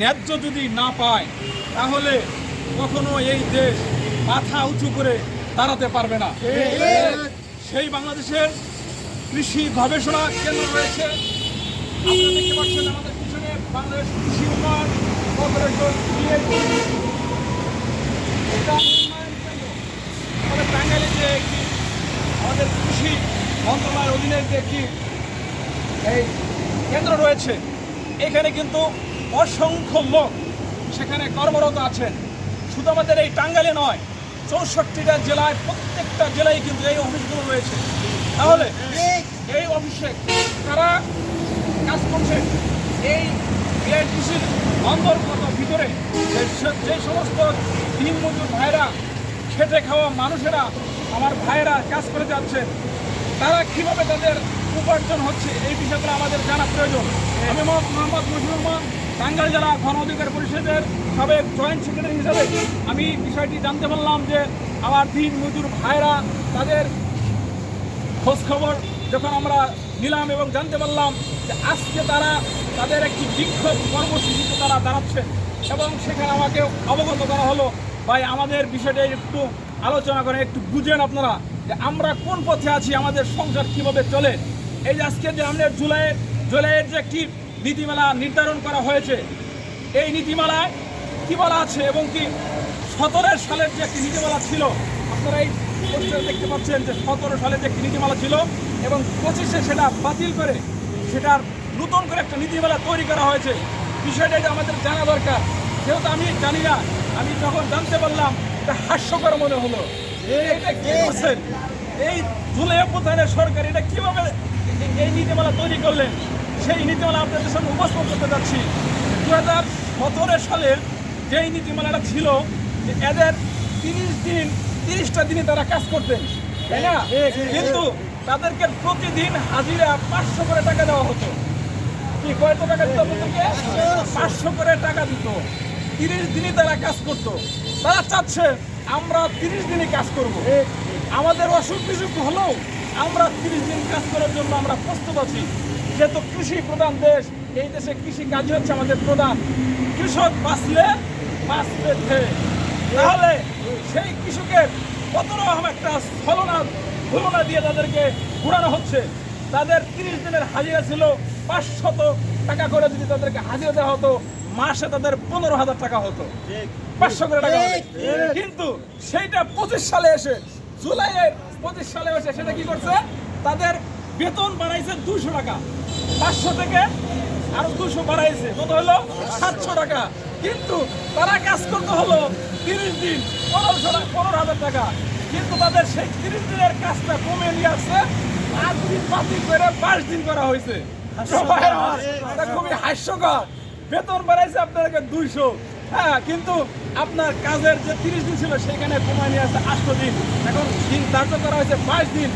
ন্যায্য যদি না পায়, তাহলে কখনো এই দেশ মাথা উঁচু করে দাঁড়াতে পারবে না। সেই বাংলাদেশের কৃষি গবেষণা কেন্দ্র রয়েছে। আমাদের বাংলাদেশ কৃষি উন্নয়ন যে আমাদের কৃষি মন্ত্রণালয়ের অধীনে যে একটি এই কেন্দ্র রয়েছে, এখানে কিন্তু অসংখ্য লোক সেখানে কর্মরত আছেন। শুধু আমাদের এই টাঙ্গালে নয়, চৌষট্টিটা জেলায় প্রত্যেকটা জেলায় কিন্তু এই অফিসগুলো রয়েছে। তাহলে এই অফিসে তারা কাজ করছেন এই বিআইটিসির অন্তর্গত ভিতরে যে- সমস্ত দিনমজুর ভাইরা, খেটে খাওয়া মানুষেরা, আমার ভাইয়েরা কাজ করে যাচ্ছেন, তারা কীভাবে তাদের উপার্জন হচ্ছে, এই বিষয়গুলো আমাদের জানা প্রয়োজন। আমি মোহাম্মদ রহমান টাঙ্গাইল জেলা গণ অধিকার পরিষদের সাবেক জয়েন্ট সেক্রেটারি হিসাবে আমি বিষয়টি জানতে পারলাম যে আমার দিন মজুর ভাইরা তাদের খোঁজ খবর যখন আমরা নিলাম এবং জানতে পারলাম যে আজকে তারা তাদের একটি বিক্ষোভ কর্মসূচিতে তারা দাঁড়াচ্ছে এবং সেখানে আমাকে অবগত করা হলো। ভাই, আমাদের বিষয়টা একটু আলোচনা করেন, একটু বুঝেন আপনারা যে আমরা কোন পথে আছি, আমাদের সংসার কীভাবে চলে? এই যে আজকে যে আমাদের জুলাইয়ের জুলাইয়ের যে একটি নীতিমালা নির্ধারণ করা হয়েছে এই নীতিমালায় কি বলা আছে এবং কি সতেরো সালের যে একটি নীতিমালা ছিল আপনারা এই দেখতে পাচ্ছেন যে সতেরো সালের যে একটি নীতিমালা ছিল এবং পঁচিশে সেটা বাতিল করে সেটার নতুন করে একটা নীতিমালা তৈরি করা হয়েছে। বিষয়টা এটা আমাদের জানা দরকার যেহেতু আমি জানি না আমি যখন জানতে পারলাম এটা হাস্যকর মনে হলো। এটা কি করছেন? এই জুলাই অভ্যুত্থানের সরকার এটা কীভাবে এই- এই নীতিমালা তৈরি করলেন সেই নীতিমালা আপনাদের সামনে উপস্থাপন করতে যাচ্ছি। দু হাজার সতেরো সালের যেই নীতিমালাটা ছিল যে এদের তিরিশ দিন তিরিশটা দিনে তারা কাজ করতেন তাই না? কিন্তু তাদেরকে প্রতিদিন হাজিরা পাঁচশো করে টাকা দেওয়া হতো। কি কয়ত টাকা দিত আপনাদেরকে? পাঁচশো করে টাকা দিত। তিরিশ দিনই তারা কাজ করত। তারা চাচ্ছে আমরা তিরিশ দিনই কাজ করব। আমাদের অসুখ বিসুখ হলেও আমরা তিরিশ দিন কাজ করার জন্য আমরা প্রস্তুত আছি। যেহেতু কৃষি প্রধান দেশ এই দেশে কৃষি কাজই হচ্ছে আমাদের প্রধান। কৃষক বাঁচলে বাঁচবে। তাহলে সেই কৃষকের কত রকম একটা ছলনা তুলনা দিয়ে তাদেরকে ঘুরানো হচ্ছে। তাদের তিরিশ দিনের হাজিরা ছিল পাঁচশত টাকা করে যদি তাদেরকে হাজিরা দেওয়া হতো মাসে তাদের পনেরো হাজার টাকা হতো। পাঁচশো করে টাকা কিন্তু সেইটা পঁচিশ সালে এসে জুলাইয়ের পঁচিশ সালে এসে সেটা কি করছে? তাদের বেতন বাড়াইছে দুশো টাকা। পাঁচশো থেকে আরও দুশো বাড়াইছে। কত হলো? সাতশো টাকা। কিন্তু তারা কাজ করতে হলো তিরিশ দিন পনেরোশো পনেরো হাজার টাকা। কিন্তু তাদের সেই তিরিশ দিনের কাজটা কমে নিয়ে আসছে। আট দিন বাতিল করে পাঁচ দিন করা হয়েছে। খুবই হাস্যকর। বেতন বাড়াইছে আপনাদেরকে দুইশো। হ্যাঁ কিন্তু আপনার কাজের যে তিরিশ দিন ছিল সেখানে কমায় নিয়ে আসছে আটশো দিন। এখন দিন ধার্য করা হয়েছে বাইশ দিন।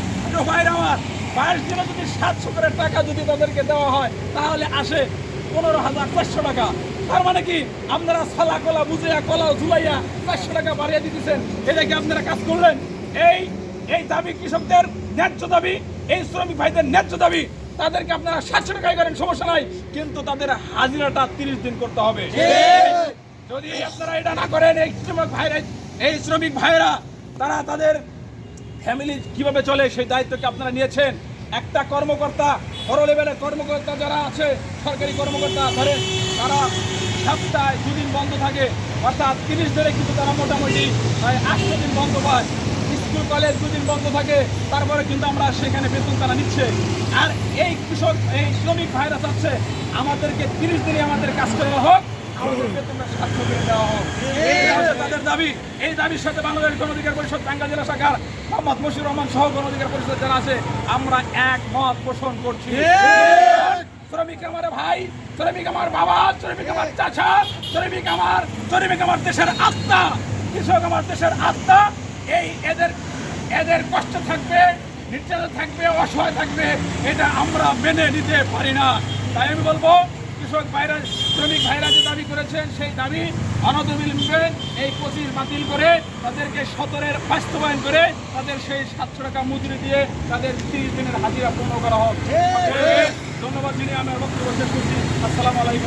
ভাইরা আমার, বাইশ দিনে যদি সাতশো করে টাকা যদি তাদেরকে দেওয়া হয়, তাহলে আসে পনেরো হাজার চারশো টাকা। তার মানে কি? আপনারা সালা কলা বুঝিয়া কলা ঝুলাইয়া চারশো টাকা বাড়িয়ে দিতেছেন। এটা কি আপনারা কাজ করলেন? এই এই দাবি কৃষকদের ন্যায্য দাবি, এই শ্রমিক ভাইদের ন্যায্য দাবি। তাদেরকে আপনারা সাতশো টাকায় করেন, সমস্যা নাই। কিন্তু তাদের হাজিরাটা তিরিশ দিন করতে হবে। যদি আপনারা এটা না করেন, এই শ্রমিক ভাইরা এই শ্রমিক ভাইরা তারা তাদের ফ্যামিলি কীভাবে চলে, সেই দায়িত্বকে আপনারা নিয়েছেন? একটা কর্মকর্তা, বড় লেভেলের কর্মকর্তা যারা আছে, সরকারি কর্মকর্তা ধরেন তারা সপ্তাহে দুদিন বন্ধ থাকে। অর্থাৎ তিরিশ ধরে কিন্তু তারা মোটামুটি আটশো দিন বন্ধ পায়। স্কুল, কলেজ দুদিন বন্ধ থাকে, তারপরে কিন্তু আমরা সেখানে বেতন তারা নিচ্ছে। আর এই কৃষক, এই শ্রমিক ভাইরা চাচ্ছে, আমাদেরকে তিরিশ দিনে আমাদের কাজ করা হোক। করে দেওয়া হোক তাদের দাবি এই দাবির সাথে বাংলাদেশ গণ অধিকার পরিষদ টাঙ্গাইল জেলা শাখার মোহাম্মদ মশিউর রহমান সহ পরিষদ যারা আছে আমরা একমত পোষণ করছি। শ্রমিক আমার ভাই শ্রমিক আমার বাবা শ্রমিক আমার চাচা শ্রমিক আমার শ্রমিক আমার দেশের আত্মা কৃষক আমার দেশের আত্মা এই এদের এদের কষ্ট থাকবে নির্যাতন থাকবে অসহায় থাকবে এটা আমরা মেনে নিতে পারি না। তাই আমি বলব কৃষক ভাইরা শ্রমিক ভাইরা যে দাবি করেছেন সেই দাবি অনতবিলম্বে এই পঁচিশ বাতিল করে তাদেরকে সতরের বাস্তবায়ন করে তাদের সেই সাতশো টাকা মজুরি দিয়ে তাদের তিরিশ দিনের হাজিরা পূর্ণ করা হোক। ধন্যবাদ যিনি আমার বক্তব্য শেষ করছি। আসসালামু আলাইকুম।